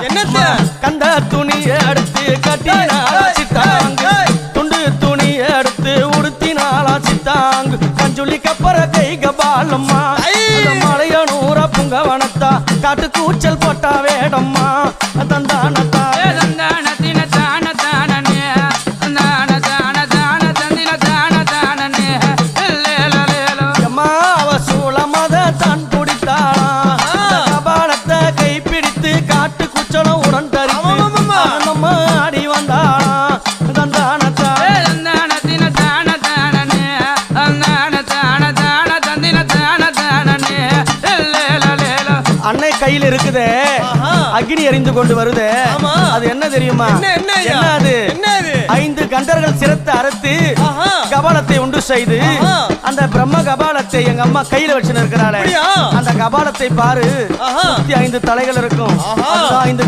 என்னத்த? கந்த துணி எடுத்து கட்டினாலா சித்தாங்கு. துண்டு துணி எடுத்து உடுத்தினாலா சித்தாங்கு. கஞ்சுள்ளி கப்பற கை கபாலம்மா ஐ! அந்த மலையனூர புங்கவனத்தா. காட்டு கூச்சல் போட்டா வேடம்மா. தந்தானத்தா அன்னை கையில் இருக்குதே. அக்னி எரிந்து கொண்டு வருதே. அது என்ன தெரியுமா? என்ன அது? ஐந்து கண்டர்கள் சிரத்தை அறுத்து. கபாலத்தை உண்டு செய்து. அந்த பிரம்ம கபாலத்தை எங்க அம்மா கையில வச்சு இருக்கிறாளே? அந்த கபாலத்தை பாரு. ஐந்து தலைகள் இருக்கும். ஐந்து